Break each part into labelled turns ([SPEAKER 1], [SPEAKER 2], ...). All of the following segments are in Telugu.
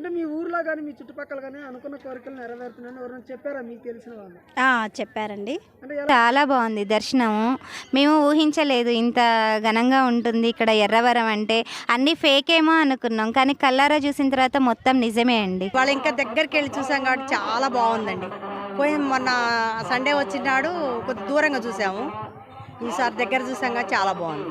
[SPEAKER 1] అంటే మీ ఊర్లో కానీ మీ చుట్టుపక్కల కానీ అనుకున్న కోరికలు నెరవేరుతున్నాయని ఎవరైనా చెప్పారా? మీకు తెలిసిన వాళ్ళు?
[SPEAKER 2] ఆ, చెప్పారండి.
[SPEAKER 3] చాలా బాగుంది దర్శనము. మేము ఊహించలేదు ఇంత ఘనంగా ఉంటుంది ఇక్కడ ఎర్రవరం అంటే. అన్ని ఫేక్ ఏమో అనుకున్నాం కానీ కల్లారా చూసిన తర్వాత మొత్తం నిజమే అండి.
[SPEAKER 4] వాళ్ళు ఇంకా దగ్గరికి వెళ్ళి చూసాం కాబట్టి చాలా బాగుందండి. పోయి మొన్న సండే వచ్చినాడు కొద్ది దూరంగా చూసాము. ఈసారి దగ్గర చూసాం కాబట్టి చాలా బాగుంది.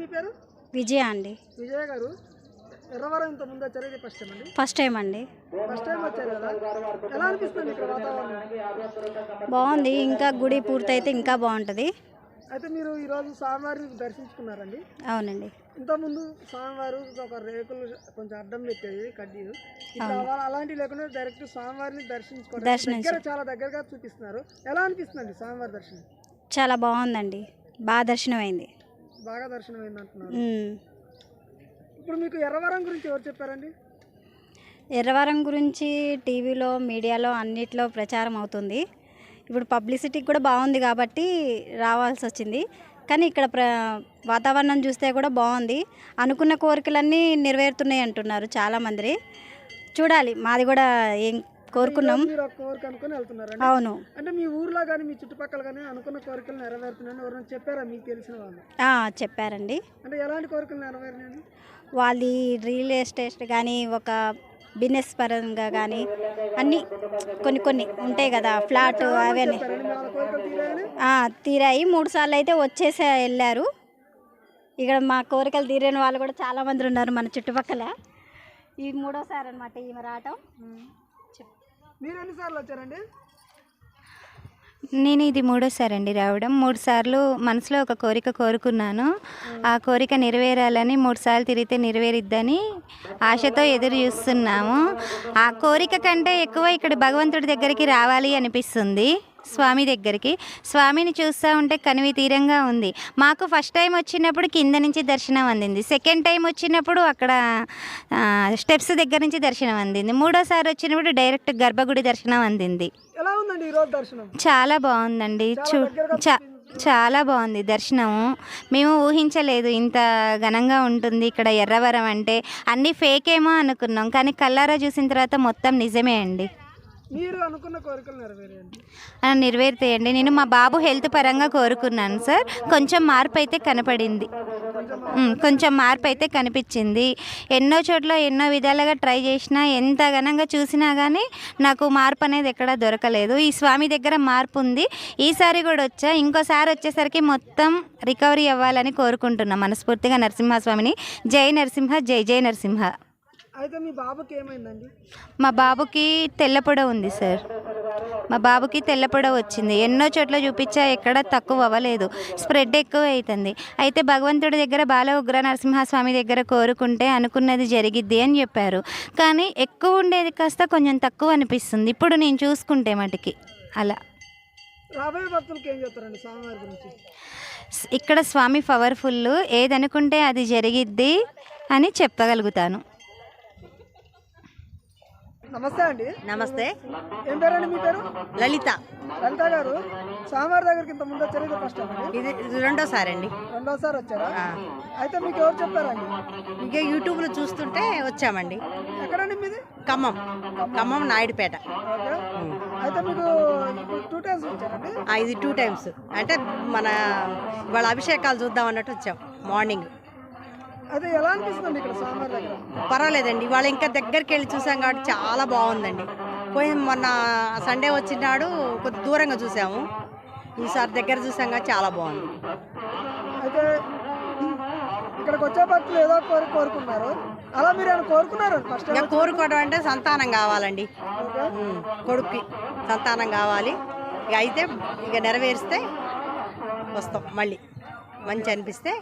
[SPEAKER 1] మీ పేరు?
[SPEAKER 2] విజయ అండి.
[SPEAKER 1] విజయ గారు ఎర్రవరం ఇంత ముందు వచ్చారు ఇది ఫస్ట్ టైం అండి?
[SPEAKER 2] ఫస్ట్ టైం అండి.
[SPEAKER 1] ఫస్ట్ టైం వచ్చారు కదా? ఎలా అనిపిస్తుంది ఇక్కడ వాతావరణం?
[SPEAKER 2] బాగుంది. ఇంకా గుడి పూర్తయితే ఇంకా బాగుంటుంది.
[SPEAKER 1] అయితే మీరు ఈరోజు స్వామివారిని దర్శించుకున్నారండి?
[SPEAKER 2] అవునండి.
[SPEAKER 1] ఇంతకుముందు స్వామివారు ఒక రేకులు కొంచెం అడ్డం పెట్టేది కడ్డీలు. అలాంటివి లేకుండా డైరెక్ట్ స్వామివారిని దర్శించుకోవడం
[SPEAKER 2] దర్శించు.
[SPEAKER 1] దగ్గర చాలా దగ్గరగా చూపిస్తున్నారు. ఎలా అనిపిస్తుంది స్వామివారి దర్శనం?
[SPEAKER 2] చాలా బాగుందండి. బాగా దర్శనం అయింది
[SPEAKER 1] బాగా దర్శనం అయింది అంటున్నారు. ఇప్పుడు మీకు ఎర్రవరం గురించి ఎవరు చెప్పారండి?
[SPEAKER 2] ఎర్రవరం గురించి టీవీలో మీడియాలో అన్నిట్లో ప్రచారం అవుతుంది. ఇప్పుడు పబ్లిసిటీ కూడా బాగుంది కాబట్టి రావాల్సి వచ్చింది. కానీ ఇక్కడ ప్ర వాతావరణం చూస్తే కూడా బాగుంది. అనుకున్న కోరికలన్నీ నెరవేరుతున్నాయి అంటున్నారు చాలామంది. చూడాలి మాది కూడా ఏం కోరుకున్నాం. అవును.
[SPEAKER 1] అంటే మీ ఊర్లో కానీ మీ చుట్టుపక్కల కానీ అనుకున్న కోరికలు నెరవేరుతున్నాయని ఎవరైనా చెప్పారా? మీకు తెలిసిన వాళ్ళు?
[SPEAKER 2] చెప్పారండి.
[SPEAKER 1] అంటే ఎలాంటి కోరికలు నెరవేరినాయండి
[SPEAKER 2] వాళ్ళది రియల్ ఎస్టేట్ కానీ ఒక బిజినెస్ పరంగా కానీ అన్నీ కొన్ని కొన్ని ఉంటాయి కదా ఫ్లాట్ అవన్నీ.
[SPEAKER 1] వాళ్ళ
[SPEAKER 2] తీరాయి. మూడు సార్లు అయితే వచ్చేసి వెళ్ళారు. ఇక్కడ మా కోరికలు తీరని వాళ్ళు కూడా చాలా మంది ఉన్నారు మన చుట్టుపక్కల. ఈ మూడోసారి అనమాట ఈమె రావటం.
[SPEAKER 1] మీరు ఎన్నిసార్లు వచ్చారండి?
[SPEAKER 3] నేను ఇది మూడోసారి అండి రావడం. మూడు సార్లు మనసులో ఒక కోరిక కోరుకున్నాను. ఆ కోరిక నెరవేరాలని మూడు సార్లు తిరిగితే నెరవేరిద్దని ఆశతో ఎదురు చూస్తున్నాము. ఆ కోరిక కంటే ఎక్కువ ఇక్కడ భగవంతుడి దగ్గరికి రావాలి అనిపిస్తుంది. స్వామి దగ్గరికి. స్వామిని చూస్తూ ఉంటే కనివి తీరంగా ఉంది. మాకు ఫస్ట్ టైం వచ్చినప్పుడు కింద నుంచి దర్శనం అందింది. సెకండ్ టైం వచ్చినప్పుడు అక్కడ స్టెప్స్ దగ్గర నుంచి దర్శనం అందింది. మూడోసారి వచ్చినప్పుడు డైరెక్ట్ గర్భగుడి దర్శనం అందింది. చాలా బాగుందండి. చూ చా చాలా బాగుంది దర్శనము. మేము ఊహించలేదు ఇంత ఘనంగా ఉంటుంది ఇక్కడ ఎర్రవరం అంటే. అన్ని ఫేక్ ఏమో అనుకున్నాం. కానీ కల్లారా చూసిన తర్వాత మొత్తం నిజమే అండి.
[SPEAKER 1] మీరు అనుకున్న కోరికలు
[SPEAKER 3] నెరవేరుతాయండి నేను మా బాబు హెల్త్ పరంగా కోరుకున్నాను సార్. కొంచెం మార్పు అయితే కనపడింది. ఉమ్, కొంచెం మార్పు అయితే కనిపించింది. ఎన్నో చోట్ల ఎన్నో విధాలుగా ట్రై చేసినా ఎంత ఘనంగా చూసినా కానీ నాకు మార్పు అనేది ఎక్కడా దొరకలేదు. ఈ స్వామి దగ్గర మార్పు ఉంది. ఈసారి కూడా వచ్చా. ఇంకోసారి వచ్చేసరికి మొత్తం రికవరీ అవ్వాలని కోరుకుంటున్నాను మనస్ఫూర్తిగా నరసింహస్వామిని. జై నరసింహ జై జై నరసింహ.
[SPEAKER 1] అయితే మీ బాబుకి ఏమైందండి?
[SPEAKER 3] మా బాబుకి తెల్లపొడ ఉంది సార్. మా బాబుకి తెల్లపొడ వచ్చింది. ఎన్నో చోట్ల చూపించా ఎక్కడ తక్కువ అవ్వలేదు. స్ప్రెడ్ ఎక్కువ అవుతుంది అయితే భగవంతుడి దగ్గర బాల ఉగ్ర నరసింహస్వామి దగ్గర కోరుకుంటే అనుకున్నది జరిగిద్ది అని చెప్పారు. కానీ ఎక్కువ ఉండేది కాస్త కొంచెం తక్కువ అనిపిస్తుంది. ఇప్పుడు నేను చూసుకుంటే మటుకి అలా.
[SPEAKER 1] రాబోయే భక్తులకి ఏం చెప్తారండి స్వామివారి గురించి?
[SPEAKER 3] స్- ఇక్కడ స్వామి పవర్ఫుల్ ఏదనుకుంటే అది జరిగిద్ది అని చెప్పగలుగుతాను.
[SPEAKER 1] నమస్తే అండి.
[SPEAKER 4] నమస్తే.
[SPEAKER 1] ఏం పేరండి మీ పేరు?
[SPEAKER 4] లలిత.
[SPEAKER 1] లలిత గారు. స్వామివారి దగ్గరికి ఇంత ముందు వచ్చారు ఇది ఫస్ట్
[SPEAKER 4] ఇది ఇది రెండోసారి అండి.
[SPEAKER 1] రెండోసారి వచ్చారా? అయితే మీకు ఎవరు చెప్పారండి?
[SPEAKER 4] ఇంకా యూట్యూబ్లో చూస్తుంటే వచ్చామండి.
[SPEAKER 1] ఎక్కడండి మీది?
[SPEAKER 4] ఖమ్మం. ఖమ్మం. నాయుడుపేట.
[SPEAKER 1] అయితే మీకు టూ టైమ్స్ వచ్చారండి?
[SPEAKER 4] ఇది టూ టైమ్స్ అంటే మన వాళ్ళ అభిషేకాలు చూద్దాం అన్నట్టు వచ్చాం. మార్నింగ్.
[SPEAKER 1] ఎలా అనిపిస్తుంది ఇక్కడ స్వామివారి దగ్గర?
[SPEAKER 4] పర్వాలేదండి. వాళ్ళు ఇంకా దగ్గరికి వెళ్ళి చూసాం కాబట్టి చాలా బాగుందండి. పోయి మొన్న సండే వచ్చినాడు కొద్ది దూరంగా చూసాము. ఈసారి దగ్గర చూసాం కాబట్టి చాలా బాగుంది.
[SPEAKER 1] అయితే ఇక్కడికి వచ్చే భక్తులు ఏదో కోరి కోరుకున్నారు. అలా మీరు ఏమైనా కోరుకున్నారు? ఫస్ట్
[SPEAKER 4] ఇంకా కోరుకోవడం అంటే సంతానం కావాలండి. ఉమ్, కొడుక్కి సంతానం కావాలి. ఇక అయితే ఇక నెరవేరిస్తే వస్తాం మళ్ళీ. మంచి అనిపిస్తే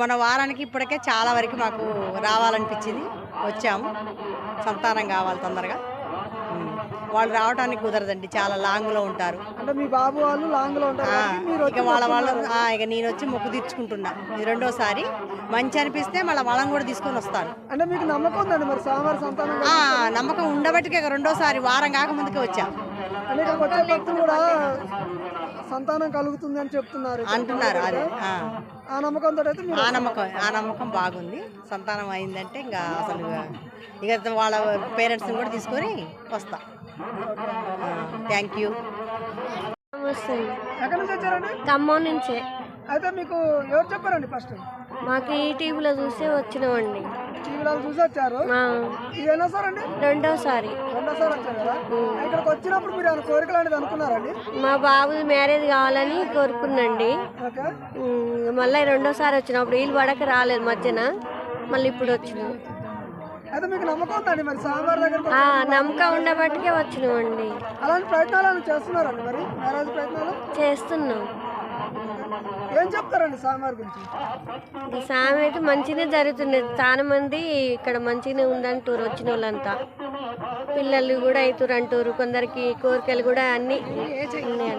[SPEAKER 4] మన వారానికి ఇప్పటికే చాలా వరకు మాకు రావాలనిపించింది. వచ్చాము. సంతానం కావాలి తొందరగా. వాళ్ళు రావడానికి కుదరదండి. చాలా లాంగ్లో ఉంటారు.
[SPEAKER 1] అంటే మీ బాబు వాళ్ళు లాంగ్లో ఉంటారు
[SPEAKER 4] ఇక వాళ్ళ వాళ్ళు ఇక నేను వచ్చి మొక్కు తీర్చుకుంటున్నా. ఇది రెండోసారి. మంచి అనిపిస్తే మళ్ళీ వాళ్ళని కూడా తీసుకొని వస్తాను
[SPEAKER 1] అంటే మీకు నమ్మకం ఉందండి మరి స్వామివారి సంతానం
[SPEAKER 4] నమ్మకం ఉండబట్టికే ఇక రెండోసారి వారం కాకముందుకే వచ్చా.
[SPEAKER 1] అంటే ఇక్కడికి వచ్చే భక్తులు కూడా సంతానం కలుగుతుంది అని చెప్తున్నారు
[SPEAKER 4] అంటున్నారు అదే ఆ.
[SPEAKER 1] ఆ. నమ్మకంతో అయితే మీరు
[SPEAKER 4] ఆ నమ్మకం ఆ నమ్మకం బాగుంది. సంతానం అయిందంటే ఇంకా అసలు ఇక వాళ్ళ పేరెంట్స్ని కూడా తీసుకొని వస్తా. థ్యాంక్ యూ
[SPEAKER 5] నమస్తే.
[SPEAKER 1] ఎక్కడి నుంచి వచ్చారండి?
[SPEAKER 5] ఖమ్మం నుంచే.
[SPEAKER 1] అయితే మీకు ఎవరు చెప్పారండి ఫస్ట్?
[SPEAKER 5] మాకు ఈ టీవీలో చూసే వచ్చినామండి.
[SPEAKER 1] టీవీలో చూసి వచ్చారు?
[SPEAKER 5] మా
[SPEAKER 1] ఇది ఎన్నోసారి అండి
[SPEAKER 5] రెండోసారి.
[SPEAKER 1] రెండోసారి వచ్చారు కదా? ఇక్కడికి వచ్చినప్పుడు మీరు ఏమైనా కోరికలు అనేది అనుకున్నారండి?
[SPEAKER 5] మా బాబు మ్యారేజ్ కావాలని కోరుకున్నాండి. మళ్ళీ రెండోసారి వచ్చినప్పుడు వీళ్ళు పడక రాలేదు మధ్యన. మళ్ళీ ఇప్పుడు వచ్చినాం.
[SPEAKER 1] అయితే మీకు నమ్మకం ఉందండి మరి?
[SPEAKER 5] నమ్మకం ఉండబట్టికే వచ్చినామండి.
[SPEAKER 1] అలాంటి ప్రయత్నాలు ఏమైనా చేస్తున్నారండి మరి? మ్యారేజ్ ప్రయత్నాలు?
[SPEAKER 5] చేస్తున్నాం.
[SPEAKER 1] ఏం చెప్తారండి స్వామివారి గురించి?
[SPEAKER 5] అయితే మంచిగానే జరుగుతుంది. చాలా మంది ఇక్కడ మంచిగానే ఉందంటారు వచ్చిన వాళ్ళంతా. పిల్లలు కూడా అవుతారు అంటారు. కొందరికి కోరికలు కూడా అన్నీ ఉన్నాయి